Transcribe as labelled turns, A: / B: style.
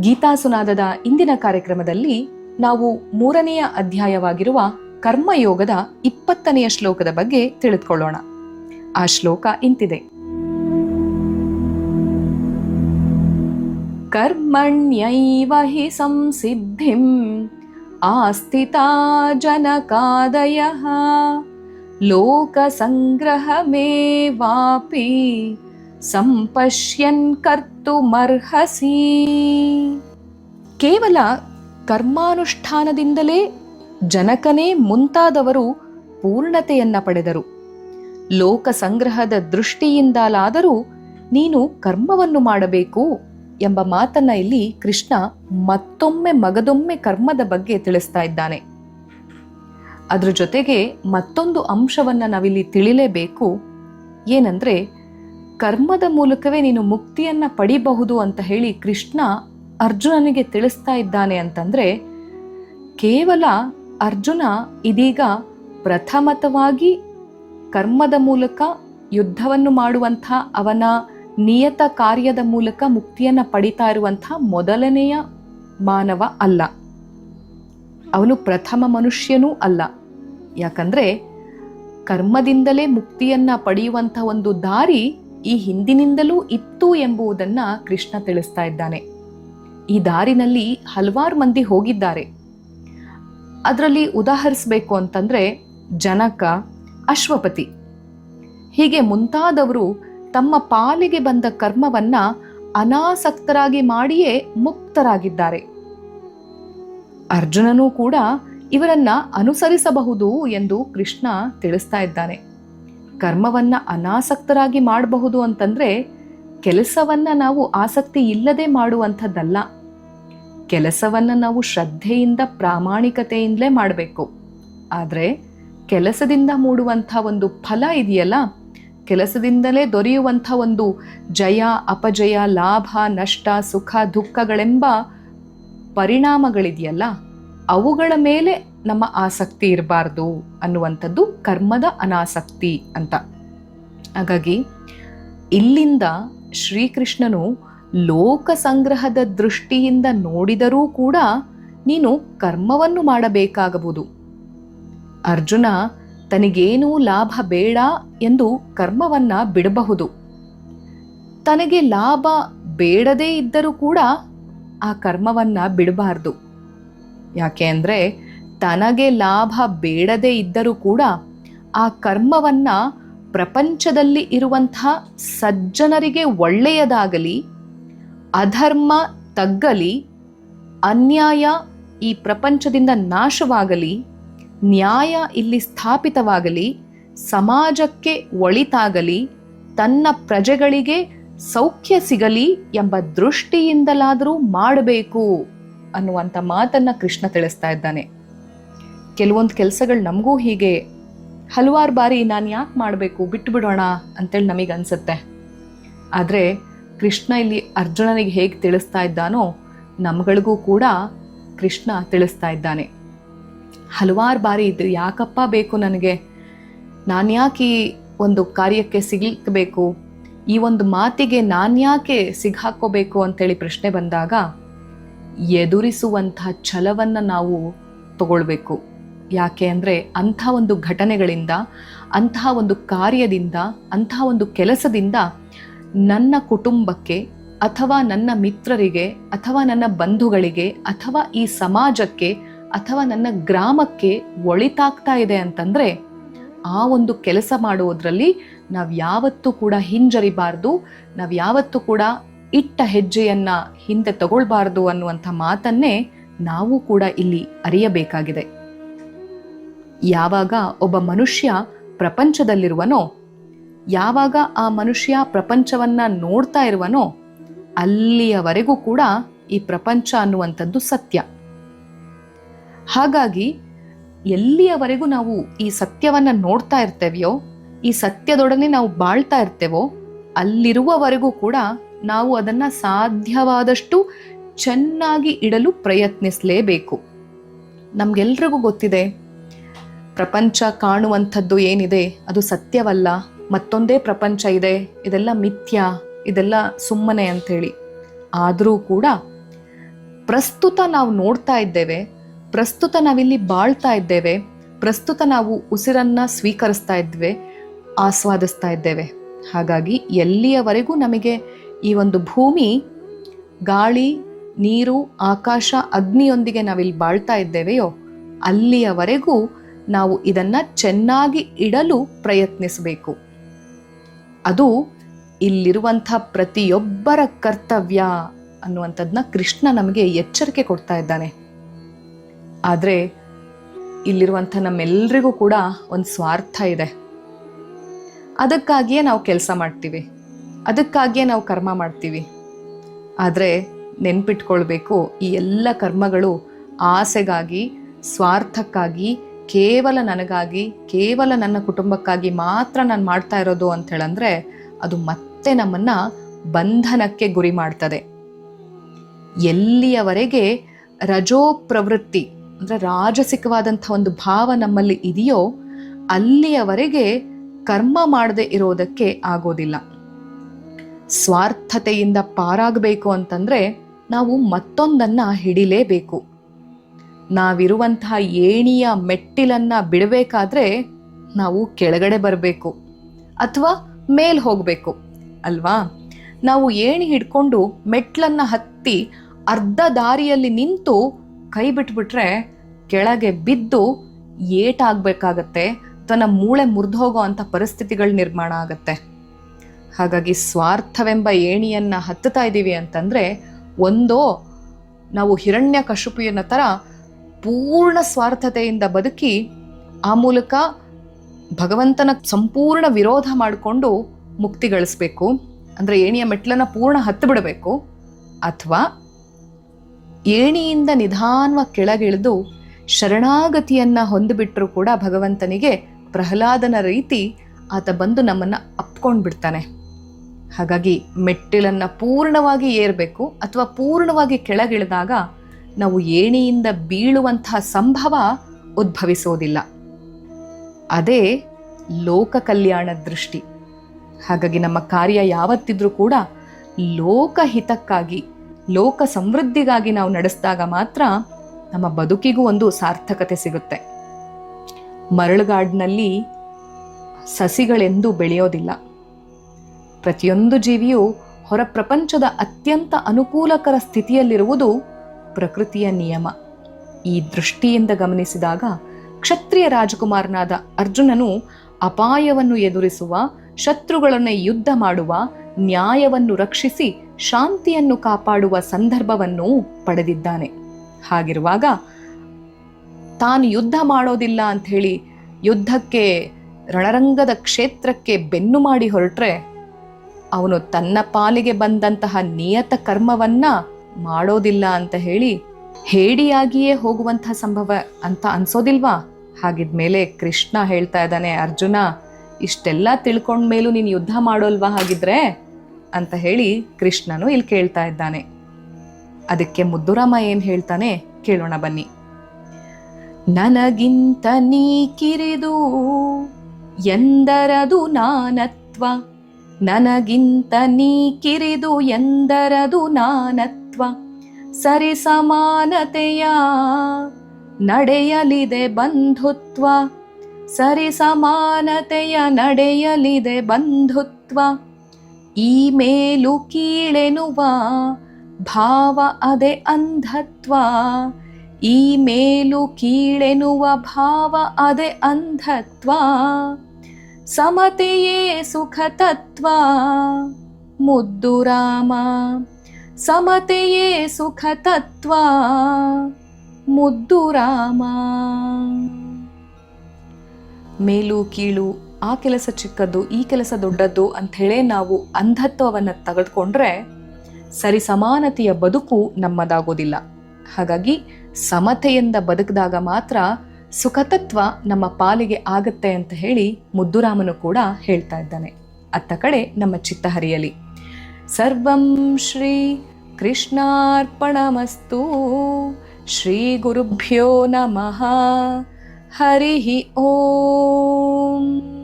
A: ಗೀತಾ ಸುನಾದದ ಇಂದಿನ ಕಾರ್ಯಕ್ರಮದಲ್ಲಿ ನಾವು ಮೂರನೆಯ ಅಧ್ಯಾಯವಾಗಿರುವ ಕರ್ಮಯೋಗದ ಇಪ್ಪತ್ತನೆಯ ಶ್ಲೋಕದ ಬಗ್ಗೆ ತಿಳಿದುಕೊಳ್ಳೋಣ. ಆ ಶ್ಲೋಕ ಇಂತಿದೆ. ಕರ್ಮಣ್ಯೈವ ಹಿ ಸಂಸಿದ್ಧಿಂ ಆಸ್ಥಿತಾ ಸಂಗ್ರಹ ಲೋಕಸಂಗ್ರಹಮೇವಾಪಿ ಸಂಪಶ್ಯನ್ ಕರ್ತುಮರ್ಹಸಿ. ಕೇವಲ ಕರ್ಮಾನುಷ್ಠಾನದಿಂದಲೇ ಜನಕನೇ ಮುಂತಾದವರು ಪೂರ್ಣತೆಯನ್ನ ಪಡೆದರು. ಲೋಕ ಸಂಗ್ರಹದ ದೃಷ್ಟಿಯಿಂದಲಾದರೂ ನೀನು ಕರ್ಮವನ್ನು ಮಾಡಬೇಕು ಎಂಬ ಮಾತನ್ನ ಇಲ್ಲಿ ಕೃಷ್ಣ ಮತ್ತೊಮ್ಮೆ ಮಗದೊಮ್ಮೆ ಕರ್ಮದ ಬಗ್ಗೆ ತಿಳಿಸ್ತಾ ಇದ್ದಾನೆ. ಅದ್ರ ಜೊತೆಗೆ ಮತ್ತೊಂದು ಅಂಶವನ್ನ ನಾವಿಲ್ಲಿ ತಿಳಿಲೇಬೇಕು. ಏನಂದ್ರೆ ಕರ್ಮದ ಮೂಲಕವೇ ನೀನು ಮುಕ್ತಿಯನ್ನ ಪಡಿಬಹುದು ಅಂತ ಹೇಳಿ ಕೃಷ್ಣ ಅರ್ಜುನನಿಗೆ ತಿಳಿಸ್ತಾ ಇದ್ದಾನೆ ಅಂತಂದ್ರೆ ಕೇವಲ ಅರ್ಜುನ ಇದೀಗ ಪ್ರಥಮತವಾಗಿ ಕರ್ಮದ ಮೂಲಕ ಯುದ್ಧವನ್ನು ಮಾಡುವಂಥ ಅವನ ನಿಯತ ಕಾರ್ಯದ ಮೂಲಕ ಮುಕ್ತಿಯನ್ನ ಪಡಿತಾ ಇರುವಂಥ ಮೊದಲನೆಯ ಮಾನವ ಅಲ್ಲ. ಅವನು ಪ್ರಥಮ ಮನುಷ್ಯನೂ ಅಲ್ಲ. ಯಾಕಂದ್ರೆ ಕರ್ಮದಿಂದಲೇ ಮುಕ್ತಿಯನ್ನ ಪಡೆಯುವಂಥ ಒಂದು ದಾರಿ ಈ ಹಿಂದಿನಿಂದಲೂ ಇತ್ತು ಎಂಬುದನ್ನ ಕೃಷ್ಣ ತಿಳಿಸ್ತಾ ಇದ್ದಾನೆ. ಈ ದಾರಿನಲ್ಲಿ ಹಲವಾರು ಮಂದಿ ಹೋಗಿದ್ದಾರೆ. ಅದರಲ್ಲಿ ಉದಾಹರಿಸಬೇಕು ಅಂತಂದ್ರೆ ಜನಕ, ಅಶ್ವಪತಿ. ಹೀಗೆ ಮುಂತಾದವರು ತಮ್ಮ ಪಾಲಿಗೆ ಬಂದ ಕರ್ಮವನ್ನ ಅನಾಸಕ್ತರಾಗಿ ಮಾಡಿಯೇ ಮುಕ್ತರಾಗಿದ್ದಾರೆ. ಅರ್ಜುನನೂ ಕೂಡ ಇವರನ್ನ ಅನುಸರಿಸಬಹುದು ಎಂದು ಕೃಷ್ಣ ತಿಳಿಸ್ತಾ ಇದ್ದಾನೆ. ಕರ್ಮವನ್ನ ಅನಾಸಕ್ತರಾಗಿ ಮಾಡಬಹುದು ಅಂತಂದ್ರೆ ಕೆಲಸವನ್ನ ನಾವು ಆಸಕ್ತಿ ಇಲ್ಲದೆ ಮಾಡುವಂಥದ್ದಲ್ಲ. ಕೆಲಸವನ್ನ ನಾವು ಶ್ರದ್ಧೆಯಿಂದ, ಪ್ರಾಮಾಣಿಕತೆಯಿಂದಲೇ ಮಾಡಬೇಕು. ಆದರೆ ಕೆಲಸದಿಂದ ಮೂಡುವಂಥ ಒಂದು ಫಲ ಇದೆಯಲ್ಲ? ಕೆಲಸದಿಂದಲೇ ದೊರೆಯುವಂಥ ಒಂದು ಜಯ, ಅಪಜಯ, ಲಾಭ, ನಷ್ಟ, ಸುಖ, ದುಃಖಗಳೆಂಬ ಪರಿಣಾಮಗಳಿದೆಯಲ್ಲ? ಅವುಗಳ ಮೇಲೆ ನಮ್ಮ ಆಸಕ್ತಿ ಇರಬಾರ್ದು ಅನ್ನುವಂಥದ್ದು ಕರ್ಮದ ಅನಾಸಕ್ತಿ ಅಂತ. ಹಾಗಾಗಿ ಇಲ್ಲಿಂದ ಶ್ರೀಕೃಷ್ಣನು ಲೋಕ ಸಂಗ್ರಹದ ದೃಷ್ಟಿಯಿಂದ ನೋಡಿದರೂ ಕೂಡ ನೀನು ಕರ್ಮವನ್ನು ಮಾಡಬೇಕಾಗಬಹುದು. ಅರ್ಜುನ ತನಗೇನೂ ಲಾಭ ಬೇಡ ಎಂದು ಕರ್ಮವನ್ನ ಬಿಡಬಹುದು. ತನಗೆ ಲಾಭ ಬೇಡದೇ ಇದ್ದರೂ ಕೂಡ ಆ ಕರ್ಮವನ್ನ ಬಿಡಬಾರ್ದು. ಯಾಕೆ ಅಂದರೆ ತನಗೆ ಲಾಭ ಬೇಡದೇ ಇದ್ದರೂ ಕೂಡ ಆ ಕರ್ಮವನ್ನು ಪ್ರಪಂಚದಲ್ಲಿ ಇರುವಂತಹ ಸಜ್ಜನರಿಗೆ ಒಳ್ಳೆಯದಾಗಲಿ, ಅಧರ್ಮ ತಗ್ಗಲಿ, ಅನ್ಯಾಯ ಈ ಪ್ರಪಂಚದಿಂದ ನಾಶವಾಗಲಿ, ನ್ಯಾಯ ಇಲ್ಲಿ ಸ್ಥಾಪಿತವಾಗಲಿ, ಸಮಾಜಕ್ಕೆ ಒಳಿತಾಗಲಿ, ತನ್ನ ಪ್ರಜೆಗಳಿಗೆ ಸೌಖ್ಯ ಸಿಗಲಿ ಎಂಬ ದೃಷ್ಟಿಯಿಂದಲಾದರೂ ಮಾಡಬೇಕು ಅನ್ನುವಂಥ ಮಾತನ್ನು ಕೃಷ್ಣ ತಿಳಿಸ್ತಾ ಇದ್ದಾನೆ. ಕೆಲವೊಂದು ಕೆಲಸಗಳು ನಮಗೂ ಹೀಗೆ ಹಲವಾರು ಬಾರಿ ನಾನು ಯಾಕೆ ಮಾಡಬೇಕು ಬಿಟ್ಟು ಬಿಡೋಣ ಅಂತೇಳಿ ನಮಗೆ ಅನಿಸುತ್ತೆ. ಆದರೆ ಕೃಷ್ಣ ಇಲ್ಲಿ ಅರ್ಜುನನಿಗೆ ಹೇಗೆ ತಿಳಿಸ್ತಾ ಇದ್ದಾನೋ ನಮ್ಗಳಿಗೂ ಕೂಡ ಕೃಷ್ಣ ತಿಳಿಸ್ತಾ ಇದ್ದಾನೆ. ಹಲವಾರು ಬಾರಿ ಇದು ಯಾಕಪ್ಪ ಬೇಕು ನನಗೆ? ನಾನು ಯಾಕೆ ಒಂದು ಕಾರ್ಯಕ್ಕೆ ಸಿಗಬೇಕು? ಈ ಒಂದು ಮಾತಿಗೆ ನಾನು ಯಾಕೆ ಸಿಗಾಕೋಬೇಕು ಅಂತೇಳಿ ಪ್ರಶ್ನೆ ಬಂದಾಗ ಎದುರಿಸುವಂತಹ ಛಲವನ್ನು ನಾವು ತಗೊಳ್ಬೇಕು. ಯಾಕೆ ಅಂದರೆ ಅಂಥ ಒಂದು ಘಟನೆಗಳಿಂದ ಅಂತಹ ಒಂದು ಕಾರ್ಯದಿಂದ ಅಂತಹ ಒಂದು ಕೆಲಸದಿಂದ ನನ್ನ ಕುಟುಂಬಕ್ಕೆ ಅಥವಾ ನನ್ನ ಮಿತ್ರರಿಗೆ ಅಥವಾ ನನ್ನ ಬಂಧುಗಳಿಗೆ ಅಥವಾ ಈ ಸಮಾಜಕ್ಕೆ ಅಥವಾ ನನ್ನ ಗ್ರಾಮಕ್ಕೆ ಒಳಿತಾಗ್ತಾ ಇದೆ ಅಂತಂದರೆ ಆ ಒಂದು ಕೆಲಸ ಮಾಡುವುದರಲ್ಲಿ ನಾವು ಯಾವತ್ತೂ ಕೂಡ ಹಿಂಜರಿಬಾರ್ದು, ನಾವು ಯಾವತ್ತೂ ಕೂಡ ಇಟ್ಟ ಹೆಜ್ಜೆಯನ್ನು ಹಿಂದೆ ತಗೊಳ್ಬಾರ್ದು ಅನ್ನುವಂಥ ಮಾತನ್ನೇ ನಾವು ಕೂಡ ಇಲ್ಲಿ ಅರಿಯಬೇಕಾಗಿದೆ. ಯಾವಾಗ ಒಬ್ಬ ಮನುಷ್ಯ ಪ್ರಪಂಚದಲ್ಲಿರುವನೋ, ಯಾವಾಗ ಆ ಮನುಷ್ಯ ಪ್ರಪಂಚವನ್ನ ನೋಡ್ತಾ ಇರುವನೋ, ಅಲ್ಲಿಯವರೆಗೂ ಕೂಡ ಈ ಪ್ರಪಂಚ ಅನ್ನುವಂಥದ್ದು ಸತ್ಯ. ಹಾಗಾಗಿ ಎಲ್ಲಿಯವರೆಗೂ ನಾವು ಈ ಸತ್ಯವನ್ನ ನೋಡ್ತಾ ಇರ್ತೇವೆಯೋ, ಈ ಸತ್ಯದೊಡನೆ ನಾವು ಬಾಳ್ತಾ ಇರ್ತೇವೋ, ಅಲ್ಲಿರುವವರೆಗೂ ಕೂಡ ನಾವು ಅದನ್ನ ಸಾಧ್ಯವಾದಷ್ಟು ಚೆನ್ನಾಗಿ ಇಡಲು ಪ್ರಯತ್ನಿಸಲೇಬೇಕು. ನಮಗೆಲ್ರಿಗೂ ಗೊತ್ತಿದೆ ಪ್ರಪಂಚ ಕಾಣುವಂಥದ್ದು ಏನಿದೆ, ಅದು ಸತ್ಯವಲ್ಲ. ಮತ್ತೊಂದೇ ಪ್ರಪಂಚ ಇದೆ, ಇದೆಲ್ಲ ಮಿಥ್ಯ, ಇದೆಲ್ಲ ಸುಮ್ಮನೆ ಅಂಥೇಳಿ. ಆದರೂ ಕೂಡ ಪ್ರಸ್ತುತ ನಾವು ನೋಡ್ತಾ ಇದ್ದೇವೆ, ಪ್ರಸ್ತುತ ನಾವಿಲ್ಲಿ ಬಾಳ್ತಾ ಇದ್ದೇವೆ, ಪ್ರಸ್ತುತ ನಾವು ಉಸಿರನ್ನ ಸ್ವೀಕರಿಸ್ತಾ ಇದ್ದೇವೆ ಆಸ್ವಾದಿಸ್ತಾ ಇದ್ದೇವೆ. ಹಾಗಾಗಿ ಎಲ್ಲಿಯವರೆಗೂ ನಮಗೆ ಈ ಒಂದು ಭೂಮಿ, ಗಾಳಿ, ನೀರು, ಆಕಾಶ, ಅಗ್ನಿಯೊಂದಿಗೆ ನಾವಿಲ್ಲಿ ಬಾಳ್ತಾ ಇದ್ದೇವೆಯೋ, ಅಲ್ಲಿಯವರೆಗೂ ನಾವು ಇದನ್ನ ಚೆನ್ನಾಗಿ ಇಡಲು ಪ್ರಯತ್ನಿಸಬೇಕು. ಅದು ಇಲ್ಲಿರುವಂಥ ಪ್ರತಿಯೊಬ್ಬರ ಕರ್ತವ್ಯ ಅನ್ನುವಂಥದ್ದನ್ನ ಕೃಷ್ಣ ನಮಗೆ ಎಚ್ಚರಿಕೆ ಕೊಡ್ತಾ ಇದ್ದಾನೆ. ಆದರೆ ಇಲ್ಲಿರುವಂಥ ನಮ್ಮೆಲ್ಲರಿಗೂ ಕೂಡ ಒಂದು ಸ್ವಾರ್ಥ ಇದೆ. ಅದಕ್ಕಾಗಿಯೇ ನಾವು ಕೆಲಸ ಮಾಡ್ತೀವಿ. ಅದಕ್ಕಾಗಿಯೇ ನಾವು ಕರ್ಮ ಮಾಡ್ತೀವಿ. ಆದರೆ ನೆನ್ಪಿಟ್ಕೊಳ್ಬೇಕು ಈ ಎಲ್ಲ ಕರ್ಮಗಳು ಆಸೆಗಾಗಿ, ಸ್ವಾರ್ಥಕ್ಕಾಗಿ ಕೇವಲ ನನಗಾಗಿ, ಕೇವಲ ನನ್ನ ಕುಟುಂಬಕ್ಕಾಗಿ ಮಾತ್ರ ನಾನು ಮಾಡ್ತಾ ಇರೋದು ಅಂತ ಹೇಳಂದ್ರೆ ಅದು ಮತ್ತೆ ನಮ್ಮನ್ನ ಬಂಧನಕ್ಕೆ ಗುರಿ ಮಾಡ್ತದೆ. ಎಲ್ಲಿಯವರೆಗೆ ರಜೋ ಪ್ರವೃತ್ತಿ ಅಂದ್ರೆ ರಾಜಸಿಕವಾದಂಥ ಒಂದು ಭಾವ ನಮ್ಮಲ್ಲಿ ಇದೆಯೋ ಅಲ್ಲಿಯವರೆಗೆ ಕರ್ಮ ಮಾಡದೆ ಇರೋದಕ್ಕೆ ಆಗೋದಿಲ್ಲ. ಸ್ವಾರ್ಥತೆಯಿಂದ ಪಾರಾಗಬೇಕು ಅಂತಂದ್ರೆ ನಾವು ಮತ್ತೊಂದನ್ನ ಹಿಡಿಲೇಬೇಕು. ನಾವಿರುವಂತಹ ಏಣಿಯ ಮೆಟ್ಟಿಲನ್ನು ಬಿಡಬೇಕಾದ್ರೆ ನಾವು ಕೆಳಗಡೆ ಬರಬೇಕು ಅಥವಾ ಮೇಲೆ ಹೋಗಬೇಕು, ಅಲ್ವಾ? ನಾವು ಏಣಿ ಹಿಡ್ಕೊಂಡು ಮೆಟ್ಲನ್ನ ಹತ್ತಿ ಅರ್ಧ ದಾರಿಯಲ್ಲಿ ನಿಂತು ಕೈ ಬಿಟ್ಬಿಟ್ರೆ ಕೆಳಗೆ ಬಿದ್ದು ಏಟಾಗಬೇಕಾಗತ್ತೆ, ತನ್ನ ಮೂಳೆ ಮುರಿದು ಹೋಗೋ ಅಂಥ ಪರಿಸ್ಥಿತಿಗಳು ನಿರ್ಮಾಣ ಆಗತ್ತೆ. ಹಾಗಾಗಿ ಸ್ವಾರ್ಥವೆಂಬ ಏಣಿಯನ್ನು ಹತ್ತುತ್ತಾ ಇದ್ದೀವಿ ಅಂತಂದರೆ ಒಂದೋ ನಾವು ಹಿರಣ್ಯ ಕಶುಪಿಯನ್ನ ಥರ ಪೂರ್ಣ ಸ್ವಾರ್ಥತೆಯಿಂದ ಬದುಕಿ ಆ ಮೂಲಕ ಭಗವಂತನ ಸಂಪೂರ್ಣ ವಿರೋಧ ಮಾಡಿಕೊಂಡು ಮುಕ್ತಿ ಗಳಿಸ್ಬೇಕು. ಅಂದರೆ ಏಣಿಯ ಮೆಟ್ಲನ್ನ ಪೂರ್ಣ ಹತ್ತು ಬಿಡಬೇಕು. ಅಥವಾ ಏಣಿಯಿಂದ ನಿಧಾನವಾಗಿ ಕೆಳಗಿಳಿದು ಶರಣಾಗತಿಯನ್ನ ಹೊಂದಿಬಿಟ್ರೂ ಕೂಡ ಭಗವಂತನಿಗೆ ಪ್ರಹ್ಲಾದನ ರೀತಿ ಆತ ಬಂದು ನಮ್ಮನ್ನ ಅಪ್ಕೊಂಡು ಬಿಡ್ತಾನೆ. ಹಾಗಾಗಿ ಮೆಟ್ಟಿಲನ್ನು ಪೂರ್ಣವಾಗಿ ಏರಬೇಕು ಅಥವಾ ಪೂರ್ಣವಾಗಿ ಕೆಳಗಿಳಿದಾಗ ನಾವು ಏಣಿಯಿಂದ ಬೀಳುವಂತಹ ಸಂಭವ ಉದ್ಭವಿಸೋದಿಲ್ಲ. ಅದೇ ಲೋಕ ಕಲ್ಯಾಣ ದೃಷ್ಟಿ. ಹಾಗಾಗಿ ನಮ್ಮ ಕಾರ್ಯ ಯಾವತ್ತಿದ್ರೂ ಕೂಡ ಲೋಕಹಿತಕ್ಕಾಗಿ ಲೋಕ ಸಮೃದ್ಧಿಗಾಗಿ ನಾವು ನಡೆಸಿದಾಗ ಮಾತ್ರ ನಮ್ಮ ಬದುಕಿಗೂ ಒಂದು ಸಾರ್ಥಕತೆ ಸಿಗುತ್ತೆ. ಮರಳುಗಾಡಿನಲ್ಲಿ ಸಸಿಗಳೆಂದೂ ಬೆಳೆಯೋದಿಲ್ಲ. ಪ್ರತಿಯೊಂದು ಜೀವಿಯು ಹೊರ ಪ್ರಪಂಚದ ಅತ್ಯಂತ ಅನುಕೂಲಕರ ಸ್ಥಿತಿಯಲ್ಲಿರುವುದು ಪ್ರಕೃತಿಯ ನಿಯಮ. ಈ ದೃಷ್ಟಿಯಿಂದ ಗಮನಿಸಿದಾಗ ಕ್ಷತ್ರಿಯ ರಾಜಕುಮಾರನಾದ ಅರ್ಜುನನು ಅಪಾಯವನ್ನು ಎದುರಿಸುವ, ಶತ್ರುಗಳನ್ನು ಯುದ್ಧ ಮಾಡುವ, ನ್ಯಾಯವನ್ನು ರಕ್ಷಿಸಿ ಶಾಂತಿಯನ್ನು ಕಾಪಾಡುವ ಸಂದರ್ಭವನ್ನು ಪಡೆದಿದ್ದಾನೆ. ಹಾಗಿರುವಾಗ ತಾನು ಯುದ್ಧ ಮಾಡೋದಿಲ್ಲ ಅಂತ ಹೇಳಿ ಯುದ್ಧಕ್ಕೆ, ರಣರಂಗದ ಕ್ಷೇತ್ರಕ್ಕೆ ಬೆನ್ನು ಮಾಡಿ ಹೊರಟ್ರೆ ಅವನು ತನ್ನ ಪಾಲಿಗೆ ಬಂದಂತಹ ನಿಯತ ಕರ್ಮವನ್ನ ಮಾಡೋದಿಲ್ಲ ಅಂತ ಹೇಳಿ ಹೇಡಿಯಾಗಿಯೇ ಹೋಗುವಂಥ ಸಂಭವ ಅಂತ ಅನ್ಸೋದಿಲ್ವಾ? ಹಾಗಿದ್ಮೇಲೆ ಕೃಷ್ಣ ಹೇಳ್ತಾ ಇದ್ದಾನೆ, ಅರ್ಜುನ, ಇಷ್ಟೆಲ್ಲ ತಿಳ್ಕೊಂಡ ಮೇಲೂ ನೀನು ಯುದ್ಧ ಮಾಡೋಲ್ವಾ ಹಾಗಿದ್ರೆ? ಅಂತ ಹೇಳಿ ಕೃಷ್ಣನು ಇಲ್ಲಿ ಕೇಳ್ತಾ ಇದ್ದಾನೆ. ಅದಕ್ಕೆ ಮುದ್ದುರಾಮ ಏನು ಹೇಳ್ತಾನೆ ಕೇಳೋಣ ಬನ್ನಿ. ನನಗಿಂತ ನೀ ಕಿರಿದು ಎಂದರದು ನಾನತ್ವ, ನನಗಿಂತ ನೀ ಕಿರಿದು ಎಂದರದು ನಾನತ್ವ ಸರಿ ಸಮಾನತೆಯ ನಡೆಯಲಿದೆ ಬಂಧುತ್ವ. ಸರಿ ಸಮಾನತೆಯ ನಡೆಯಲಿದೆ ಬಂಧುತ್ವ. ಈ ಮೇಲು ಕೀಳೆನುವ ಭಾವ ಅದೆ ಅಂಧತ್ವ. ಈ ಮೇಲು ಕೀಳೆನುವ ಭಾವ ಅದೆ ಅಂಧತ್ವ. ಸಮತೆಯೇ ಸುಖ ತತ್ವ ಮುದ್ದು ರಾಮ. ಸಮತೆಯೇ ಸುಖ ತತ್ವ ಮುದ್ದು ರಾಮ. ಮೇಲು ಕೀಳು, ಆ ಕೆಲಸ ಚಿಕ್ಕದ್ದು, ಈ ಕೆಲಸ ದೊಡ್ಡದ್ದು ಅಂಥೇಳೇ ನಾವು ಅಂಧತ್ವವನ್ನು ತೆಗೆದುಕೊಂಡ್ರೆ ಸರಿ ಸಮಾನತೆಯ ಬದುಕು ನಮ್ಮದಾಗೋದಿಲ್ಲ. ಹಾಗಾಗಿ ಸಮತೆಯಿಂದ ಬದುಕಿದಾಗ ಮಾತ್ರ ಸುಖತತ್ವ ನಮ್ಮ ಪಾಲಿಗೆ ಆಗತ್ತೆ ಅಂತ ಹೇಳಿ ಮುದ್ದುರಾಮನು ಕೂಡ ಹೇಳ್ತಾ ಇದ್ದಾನೆ. ಅತ್ತ ಕಡೆ ನಮ್ಮ ಚಿತ್ತ ಹರಿಯಲಿ सर्वं श्रीकृष्णार्पणमस्तु। श्रीगुरुभ्यो नमः। हरिः ॐ